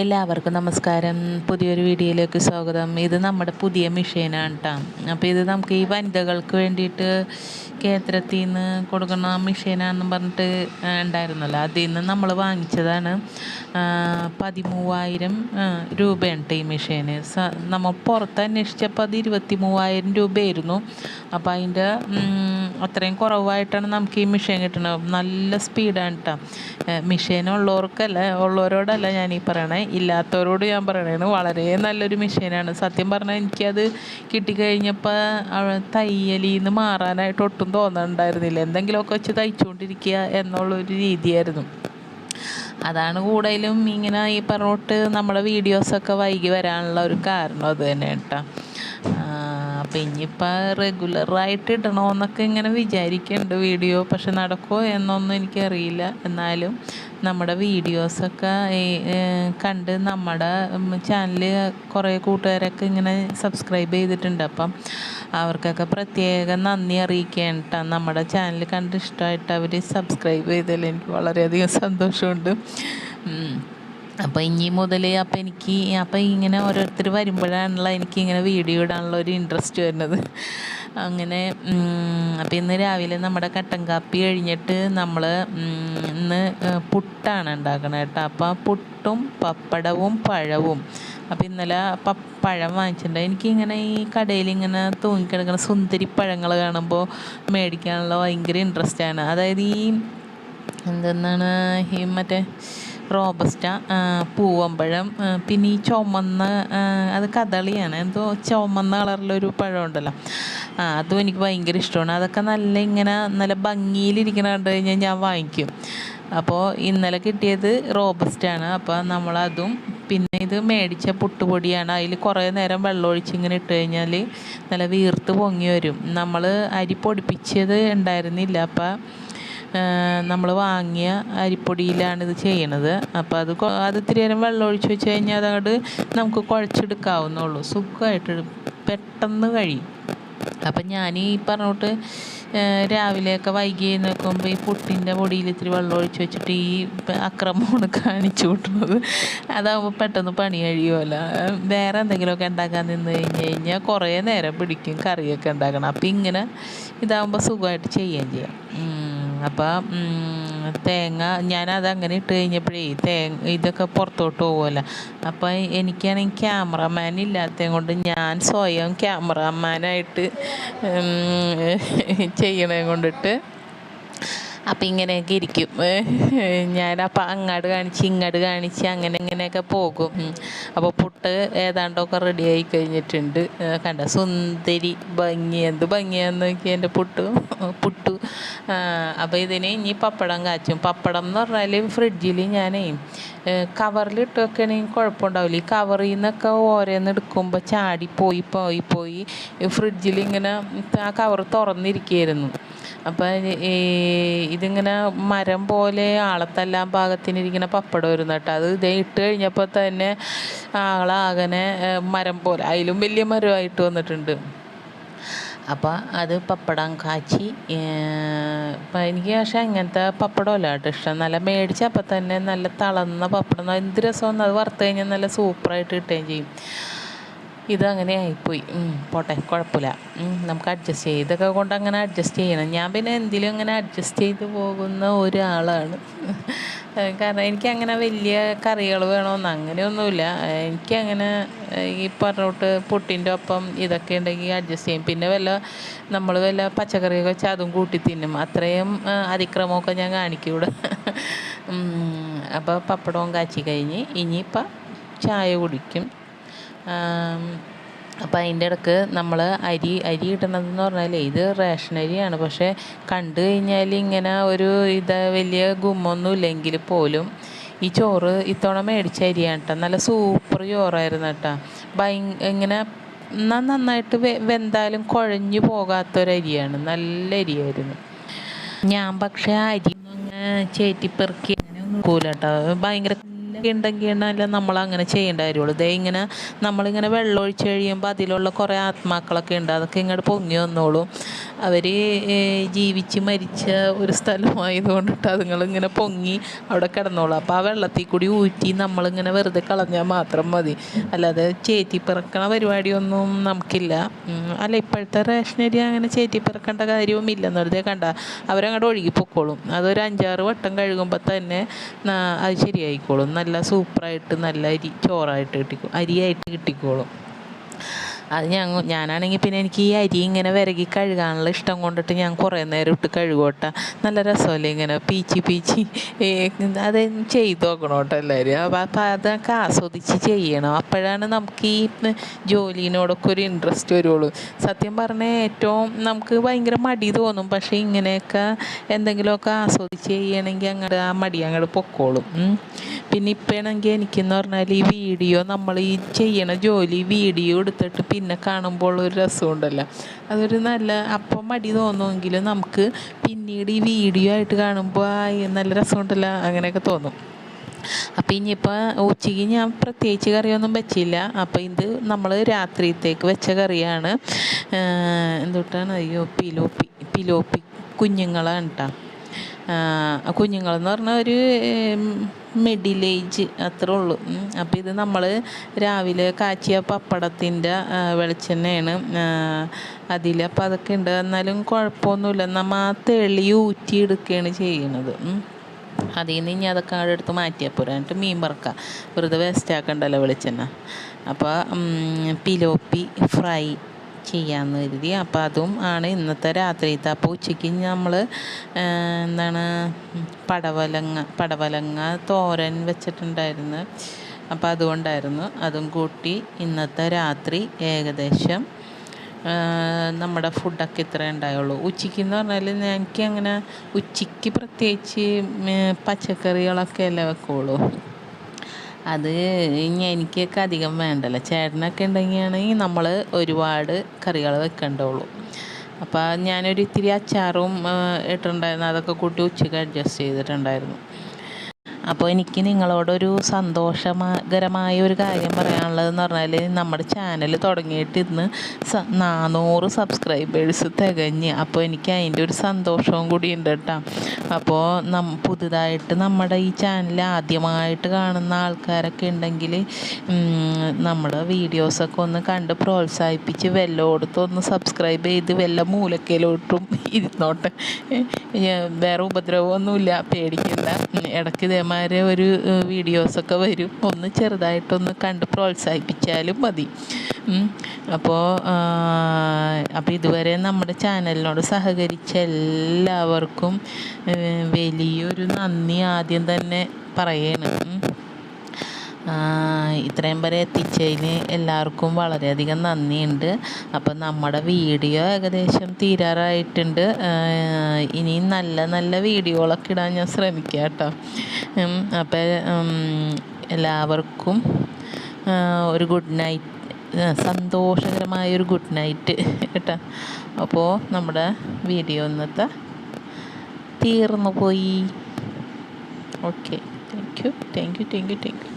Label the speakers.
Speaker 1: എല്ലാവർക്കും നമസ്കാരം. പുതിയൊരു വീഡിയോയിലേക്ക് സ്വാഗതം. ഇത് നമ്മുടെ പുതിയ മെഷീനാണ് കേട്ടോ അപ്പോൾ ഇത് നമുക്ക് ഈ വനിതകൾക്ക് വേണ്ടിയിട്ട് കേന്ദ്രത്തിൽ നിന്ന് കൊടുക്കുന്ന മെഷീനാണെന്ന് പറഞ്ഞിട്ട് ഉണ്ടായിരുന്നല്ലോ. അതിൽ നിന്ന് നമ്മൾ വാങ്ങിച്ചതാണ് പതിമൂവായിരം രൂപയാണ് ഈ മെഷീന്. നമ്മൾ പുറത്ത് അന്വേഷിച്ചപ്പോൾ അത് ഇരുപത്തി മൂവായിരം രൂപയായിരുന്നു. അപ്പോൾ അതിന്റെ അത്രയും കുറവായിട്ടാണ് നമുക്ക് ഈ മെഷീൻ കിട്ടുന്നത്. നല്ല സ്പീഡാണ് കേട്ടോ മെഷീൻ ഉള്ളവർക്കല്ല ഉള്ളവരോടല്ല ഞാൻ ഈ പറയണേ. ഇല്ലാത്തവരോട് ഞാൻ പറയണേ വളരെ നല്ലൊരു മെഷീനാണ്. സത്യം പറഞ്ഞാൽ എനിക്കത് കിട്ടിക്കഴിഞ്ഞപ്പോൾ തയ്യലിൽ നിന്ന് മാറാനായിട്ട് ഒട്ടും തോന്നുന്നുണ്ടായിരുന്നില്ല എന്തെങ്കിലുമൊക്കെ വെച്ച് തയ്ച്ചുകൊണ്ടിരിക്കുക എന്നുള്ളൊരു രീതിയായിരുന്നു. അതാണ് കൂടുതലും ഇങ്ങനെ ഈ പറഞ്ഞോട്ട് നമ്മുടെ വീഡിയോസൊക്കെ വൈകി വരാനുള്ള ഒരു കാരണം അത് തന്നെ കേട്ടോ അപ്പം ഇനിയിപ്പോൾ റെഗുലറായിട്ട് ഇടണമെന്നൊക്കെ ഇങ്ങനെ വിചാരിക്കുന്നുണ്ട് വീഡിയോ. പക്ഷെ നടക്കുമോ എന്നൊന്നും എനിക്കറിയില്ല. എന്നാലും നമ്മുടെ വീഡിയോസൊക്കെ കണ്ട് നമ്മുടെ ചാനൽ കുറേ കൂട്ടുകാരൊക്കെ ഇങ്ങനെ സബ്സ്ക്രൈബ് ചെയ്തിട്ടുണ്ട്. അപ്പം അവർക്കൊക്കെ പ്രത്യേകം നന്ദി അറിയിക്കുകയാണ് കേട്ടോ നമ്മുടെ ചാനൽ കണ്ട് ഇഷ്ടമായിട്ട് അവർ സബ്സ്ക്രൈബ് ചെയ്തതിൽ എനിക്ക് വളരെയധികം സന്തോഷമുണ്ട്. അപ്പോൾ ഇനി മുതൽ അപ്പോൾ എനിക്ക് അപ്പോൾ ഇങ്ങനെ ഓരോരുത്തർ വരുമ്പോഴാണല്ലോ എനിക്ക് ഇങ്ങനെ വീഡിയോ ഇടാനുള്ള ഒരു ഇൻട്രസ്റ്റ് വരുന്നത്. അങ്ങനെ അപ്പോൾ ഇന്ന് രാവിലെ നമ്മുടെ കട്ടൻ കാപ്പി കഴിഞ്ഞിട്ട് നമ്മൾ ഇന്ന് പുട്ടാണ് ഉണ്ടാക്കണത് കേട്ടോ. അപ്പോൾ പുട്ടും പപ്പടവും പഴവും. അപ്പോൾ ഇന്നലെ പഴം വാങ്ങിച്ചിട്ടുണ്ട്. എനിക്കിങ്ങനെ ഈ കടയിൽ ഇങ്ങനെ തൂങ്ങിക്കിടക്കുന്ന സുന്ദരി പഴങ്ങൾ കാണുമ്പോൾ മേടിക്കാനുള്ള ഭയങ്കര ഇൻട്രസ്റ്റാണ് അതായത് ഈ എന്തെന്നാണ് ഈ മറ്റേ റോബസ്റ്റ പൂവമ്പഴം പിന്നെ ഈ ചുമന്ന അത് കദളിയാണ്. എന്തോ ചുമന്ന കളറിലൊരു പഴം ഉണ്ടല്ലോ ആ അതും എനിക്ക് ഭയങ്കര ഇഷ്ടമാണ്. അതൊക്കെ നല്ല ഇങ്ങനെ നല്ല ഭംഗിയിലിരിക്കണ കണ്ടു കഴിഞ്ഞാൽ ഞാൻ വാങ്ങിക്കും. അപ്പോൾ ഇന്നലെ കിട്ടിയത് റോബസ്റ്റാണ്. അപ്പോൾ നമ്മളതും പിന്നെ ഇത് മേടിച്ച പുട്ടുപൊടിയാണ്. അതിൽ കുറേ നേരം വെള്ളം ഒഴിച്ച് ഇങ്ങനെ ഇട്ട് കഴിഞ്ഞാൽ നല്ല വീർത്ത് പൊങ്ങി വരും. നമ്മൾ അരി പൊടിപ്പിച്ചത് ഉണ്ടായിരുന്നില്ല. അപ്പോൾ നമ്മൾ വാങ്ങിയ അരിപ്പൊടിയിലാണ് ഇത് ചെയ്യണത്. അപ്പോൾ അത് അത് ഇത്തിരി നേരം വെള്ളം ഒഴിച്ച് വെച്ച് കഴിഞ്ഞാൽ അതങ്ങോട്ട് നമുക്ക് കുഴച്ചെടുക്കാവുന്നുള്ളൂ സുഖമായിട്ട് പെട്ടെന്ന് കഴിയും. അപ്പം ഞാൻ ഈ പറഞ്ഞോട്ട് രാവിലെയൊക്കെ വൈകി നോക്കുമ്പോൾ ഈ പുട്ടിന്റെ പൊടിയിൽ ഇത്തിരി വെള്ളം ഒഴിച്ച് വെച്ചിട്ട് ഈ അക്രമമാണ് കാണിച്ചു കൂട്ടുന്നത് അതാകുമ്പോൾ പെട്ടെന്ന് പണി കഴിയുമല്ലോ. വേറെ എന്തെങ്കിലുമൊക്കെ ഉണ്ടാക്കാൻ നിന്ന് കഴിഞ്ഞ് കഴിഞ്ഞാൽ കുറേ നേരം പിടിക്കും കറിയൊക്കെ ഉണ്ടാക്കണം. അപ്പം ഇങ്ങനെ ഇതാകുമ്പോൾ സുഖമായിട്ട് ചെയ്യുകയും ചെയ്യാം. അപ്പം തേങ്ങ ഞാനത് അങ്ങനെ ഇട്ട് കഴിഞ്ഞപ്പോഴേ തേങ്ങ ഇതൊക്കെ പുറത്തോട്ട് പോകുമല്ലോ അപ്പം എനിക്കാണെങ്കിൽ ക്യാമറമാൻ ഇല്ലാത്തത് കൊണ്ട് ഞാൻ സ്വയം ക്യാമറമാനായിട്ട് ചെയ്യണത് കൊണ്ടിട്ട് അപ്പം ഇങ്ങനെയൊക്കെ ഇരിക്കും. ഞാൻ അപ്പം അങ്ങോട്ട് കാണിച്ച് ഇങ്ങോട്ട് കാണിച്ച് അങ്ങനെ ഇങ്ങനെയൊക്കെ പോകും. അപ്പോൾ പുട്ട് ഏതാണ്ടൊക്കെ റെഡി ആയി കഴിഞ്ഞിട്ടുണ്ട്. കണ്ട സുന്ദരി ഭംഗി എന്ത് ഭംഗിയാന്ന് നോക്കി എന്റെ പുട്ടു. പുട്ടു. അപ്പോൾ ഇതിന് ഇനി പപ്പടം കാച്ചും. പപ്പടം എന്ന് പറഞ്ഞാൽ ഫ്രിഡ്ജിൽ ഞാനേ കവറിലിട്ട് വെക്കണമെങ്കിൽ കുഴപ്പമുണ്ടാവില്ല. ഈ കവറിൽ നിന്നൊക്കെ ഓരോന്ന് എടുക്കുമ്പോൾ ചാടി പോയി പോയി പോയി ഫ്രിഡ്ജിൽ ഇങ്ങനെ ആ കവർ തുറന്നിരിക്കുകയായിരുന്നു. അപ്പം ഈ ഇതിങ്ങനെ മരം പോലെ ആളത്തെല്ലാം പാകത്തിനിരിക്കുന്ന പപ്പടമായിരുന്നു കേട്ടോ. അത് ഇതേ ഇട്ട് കഴിഞ്ഞപ്പോൾ തന്നെ ആളാകനെ മരം പോലെ അതിലും വലിയ മരമായിട്ട് വന്നിട്ടുണ്ട്. അപ്പോൾ അത് പപ്പടം കാച്ചി ഇപ്പം എനിക്ക് പക്ഷേ അങ്ങനത്തെ പപ്പടമല്ല കേട്ടോ ഇഷ്ടം. നല്ല മേടിച്ച അപ്പം തന്നെ നല്ല തളർന്ന പപ്പടം എന്ത് രസമെന്ന് അത് വറുത്ത് കഴിഞ്ഞാൽ നല്ല സൂപ്പറായിട്ട് കിട്ടുകയും ചെയ്യും. ഇതങ്ങനെ ആയിപ്പോയി. പോട്ടെ കുഴപ്പമില്ല നമുക്ക് അഡ്ജസ്റ്റ് ചെയ്യാം. ഇതൊക്കെ കൊണ്ട് അങ്ങനെ അഡ്ജസ്റ്റ് ചെയ്യണം. ഞാൻ പിന്നെ എന്തിലും അങ്ങനെ അഡ്ജസ്റ്റ് ചെയ്ത് പോകുന്ന ഒരാളാണ്. കാരണം എനിക്ക് അങ്ങനെ വലിയ കറികൾ വേണമെന്ന് അങ്ങനെയൊന്നുമില്ല. എനിക്കങ്ങനെ ഈ പറഞ്ഞോട്ട് പുട്ടിന്റെ ഒപ്പം ഇതൊക്കെ ഉണ്ടെങ്കിൽ അഡ്ജസ്റ്റ് ചെയ്യും. പിന്നെ വല്ല നമ്മൾ വല്ല പച്ചക്കറിയൊക്കെ വെച്ചാൽ അതും കൂട്ടി തിന്നും. അത്രയും അതിക്രമമൊക്കെ ഞാൻ കാണിക്കൂടെ. അപ്പോൾ പപ്പടവും കാച്ചി കഴിഞ്ഞ് ഇനിയിപ്പം ചായ കുടിക്കും. അപ്പം അതിന്റെ ഇടയ്ക്ക് നമ്മൾ അരി അരി കിട്ടണതെന്ന് പറഞ്ഞാൽ ഇത് റേഷൻ അരിയാണ് പക്ഷേ കണ്ടു കഴിഞ്ഞാൽ ഇങ്ങനെ ഒരു ഇത് വലിയ ഗുമ്മൊന്നും ഇല്ലെങ്കിൽ പോലും ഈ ചോറ് ഇത്തവണ മേടിച്ച അരിയാണ് കേട്ടോ നല്ല സൂപ്പർ ചോറായിരുന്നു കേട്ടോ ഭയ ഇങ്ങനെ എന്നാൽ നന്നായിട്ട് വെന്താലും കുഴഞ്ഞു പോകാത്തൊരരിയാണ് നല്ല അരിയായിരുന്നു. ഞാൻ പക്ഷേ ആ അരി ഒന്നും ചേറ്റിപ്പെറുക്കി അങ്ങനെ ഒന്നും കൂല കേട്ടോ ഭയങ്കര ഉണ്ടെങ്കിൽ അല്ല നമ്മൾ അങ്ങനെ ചെയ്യേണ്ട കാര്യമുള്ളൂ. ദേ ഇങ്ങനെ നമ്മളിങ്ങനെ വെള്ളം ഒഴിച്ച് കഴിയുമ്പോൾ അതിലുള്ള കുറേ ആത്മാക്കളൊക്കെ ഉണ്ട്. അതൊക്കെ ഇങ്ങോട്ട് പൊങ്ങി വന്നോളും. അവർ ജീവിച്ച് മരിച്ച ഒരു സ്ഥലമായതുകൊണ്ടിട്ട് അതുങ്ങളിങ്ങനെ പൊങ്ങി അവിടെ കിടന്നോളും. അപ്പോൾ ആ വെള്ളത്തിൽ കൂടി ഊറ്റി നമ്മളിങ്ങനെ വെറുതെ കളഞ്ഞാൽ മാത്രം മതി. അല്ലാതെ ചേറ്റിപ്പിറക്കണ പരിപാടിയൊന്നും നമുക്കില്ല. അല്ല ഇപ്പോഴത്തെ റേഷനരി അങ്ങനെ ചേറ്റിപ്പിറക്കേണ്ട കാര്യവും ഇല്ലെന്ന് വെറുതെ കണ്ട. അവരങ്ങോട്ട് ഒഴുകിപ്പോക്കോളും പൊക്കോളും. അതൊരു അഞ്ചാറ് വട്ടം കഴുകുമ്പോൾ തന്നെ അത് ശരിയായിക്കോളും. നല്ല സൂപ്പറായിട്ട് നല്ല അരി ചോറായിട്ട് കിട്ടിക്കും അരിയായിട്ട് കിട്ടിക്കോളും. അത് ഞങ്ങൾ ഞാനാണെങ്കിൽ പിന്നെ എനിക്ക് ഈ അരി ഇങ്ങനെ വിരകി കഴുകാനുള്ള ഇഷ്ടം കൊണ്ടിട്ട് ഞാൻ കുറേ നേരം ഇട്ട് കഴുകോട്ട നല്ല രസമല്ലേ ഇങ്ങനെ പീച്ചി പീച്ചി അത് ചെയ്ത് നോക്കണം കേട്ടോ എല്ലാവരും. അപ്പം അപ്പം അതൊക്കെ ആസ്വദിച്ച് ചെയ്യണം. അപ്പോഴാണ് നമുക്ക് ഈ ജോലിനോടൊക്കെ ഒരു ഇൻട്രസ്റ്റ് വരുള്ളൂ. സത്യം പറഞ്ഞാൽ ഏറ്റവും നമുക്ക് ഭയങ്കര മടി തോന്നും. പക്ഷേ ഇങ്ങനെയൊക്കെ എന്തെങ്കിലുമൊക്കെ ആസ്വദിച്ച് ചെയ്യണമെങ്കിൽ അങ്ങോട്ട് ആ മടി അങ്ങോട്ട് പൊക്കോളും. പിന്നെ ഇപ്പോഴാണെങ്കിൽ എനിക്കെന്ന് പറഞ്ഞാൽ ഈ വീഡിയോ നമ്മൾ ഈ ചെയ്യണ ജോലി വീഡിയോ എടുത്തിട്ട് പിന്നെ കാണുമ്പോൾ ഒരു രസമുണ്ടല്ലോ. അതൊരു നല്ല അപ്പം മടി തോന്നുമെങ്കിലും നമുക്ക് പിന്നീട് ഈ വീഡിയോ ആയിട്ട് കാണുമ്പോൾ നല്ല രസമുണ്ടല്ലോ അങ്ങനെയൊക്കെ തോന്നും. അപ്പോൾ ഇനിയിപ്പോൾ ഉച്ചയ്ക്ക് ഞാൻ പ്രത്യേകിച്ച് കറിയൊന്നും വെച്ചില്ല. അപ്പോൾ ഇത് നമ്മൾ രാത്രിയത്തേക്ക് വെച്ച കറിയാണ്. എന്തുട്ടാണ്? അയ്യോ പിലോപ്പി പിലോപ്പി കുഞ്ഞുങ്ങളാണ് കേട്ടോ കുഞ്ഞുങ്ങളെന്ന് പറഞ്ഞാൽ ഒരു മിഡിൽ ഏജ് അത്രേ ഉള്ളൂ. അപ്പോൾ ഇത് നമ്മൾ രാവിലെ കാച്ചിയ പപ്പടത്തിന്റെ വെളിച്ചെണ്ണയാണ് അതിൽ അപ്പോൾ അതൊക്കെ ഉണ്ട്. എന്നാലും കുഴപ്പമൊന്നുമില്ല. നമ്മൾ ആ തെളി ഊറ്റി എടുക്കുകയാണ് ചെയ്യുന്നത്. അതിൽ നിന്ന് ഇനി അതൊക്കെ അവിടെ എടുത്ത് മാറ്റിയാൽ പോരാ. എന്നിട്ട് മീൻ വറുക്കുക വെറുതെ വേസ്റ്റ് ആക്കണ്ടല്ലോ വെളിച്ചെണ്ണ. അപ്പോൾ പിലോപ്പി ഫ്രൈ ചെയ്യാമെന്ന് കരുതി. അപ്പോൾ അതും ആണ് ഇന്നത്തെ രാത്രിയിലത്തെ അപ്പോൾ ഉച്ചയ്ക്ക് നമ്മൾ എന്താണ് പടവലങ്ങ പടവലങ്ങ തോരൻ വെച്ചിട്ടുണ്ടായിരുന്നു. അപ്പോൾ അതുകൊണ്ടായിരുന്നു. അതും കൂട്ടി ഇന്നത്തെ രാത്രി ഏകദേശം നമ്മുടെ ഫുഡൊക്കെ ഇത്രേ ഉണ്ടായുള്ളൂ. ഉച്ചയ്ക്ക് എന്ന് പറഞ്ഞാൽ എനിക്ക് അങ്ങനെ ഉച്ചയ്ക്ക് പ്രത്യേകിച്ച് പച്ചക്കറികളൊക്കെ അല്ലേ വെക്കുള്ളൂ? അത് ഇനി എനിക്കൊക്കെ അധികം വേണ്ടല്ലോ. ചേട്ടനൊക്കെ ഉണ്ടെങ്കിൽ നമ്മൾ ഒരുപാട് കറികൾ വെക്കേണ്ടുള്ളൂ അപ്പോൾ ഞാനൊരു ഇത്തിരി അച്ചാറും ഇട്ടിട്ടുണ്ടായിരുന്നു. അതൊക്കെ കൂട്ടി ഉച്ചയ്ക്ക് അഡ്ജസ്റ്റ് ചെയ്തിട്ടുണ്ടായിരുന്നു. അപ്പോൾ എനിക്ക് നിങ്ങളോടൊരു സന്തോഷകരമായ ഒരു കാര്യം പറയാനുള്ളതെന്ന് പറഞ്ഞാൽ നമ്മുടെ ചാനൽ തുടങ്ങിയിട്ട് ഇന്ന് സ നാനൂറ് സബ്സ്ക്രൈബേഴ്സ് തികഞ്ഞ്. അപ്പോൾ എനിക്ക് അതിന്റെ ഒരു സന്തോഷവും കൂടി ഉണ്ട് കേട്ടോ. അപ്പോൾ നം പുതുതായിട്ട് നമ്മുടെ ഈ ചാനൽ ആദ്യമായിട്ട് കാണുന്ന ആൾക്കാരൊക്കെ ഉണ്ടെങ്കിൽ നമ്മുടെ വീഡിയോസൊക്കെ ഒന്ന് കണ്ട് പ്രോത്സാഹിപ്പിച്ച് വെല്ലോടത്തൊന്ന് സബ്സ്ക്രൈബ് ചെയ്ത് വല്ല മൂലക്കയിലോട്ടും ഇരുന്നോട്ടെ. വേറെ ഉപദ്രവമൊന്നുമില്ല പേടിക്കണ്ട. ഇടയ്ക്ക് ഇതേമാതിരി ഒരു വീഡിയോസൊക്കെ വരും. ഒന്ന് ചെറുതായിട്ടൊന്ന് കണ്ട് പ്രോത്സാഹിപ്പിച്ചാലും മതി. അപ്പോൾ അപ്പോൾ ഇതുവരെ നമ്മുടെ ചാനലിനോട് സഹകരിച്ച എല്ലാവർക്കും വലിയൊരു നന്ദി ആദ്യം തന്നെ പറയണം. ഇത്രയും വരെ എത്തിച്ചതിന് എല്ലാവർക്കും വളരെയധികം നന്ദിയുണ്ട്. അപ്പം നമ്മുടെ വീഡിയോ ഏകദേശം തീരാറായിട്ടുണ്ട്. ഇനിയും നല്ല നല്ല വീഡിയോകളൊക്കെ ഇടാൻ ഞാൻ ശ്രമിക്കാം കേട്ടോ. അപ്പം എല്ലാവർക്കും ഒരു ഗുഡ് നൈറ്റ് സന്തോഷകരമായ ഒരു ഗുഡ് നൈറ്റ് കേട്ടോ. അപ്പോൾ നമ്മുടെ വീഡിയോ ഇന്നത്തെ തീർന്നു പോയി. Okay thank you thank you thank you thank you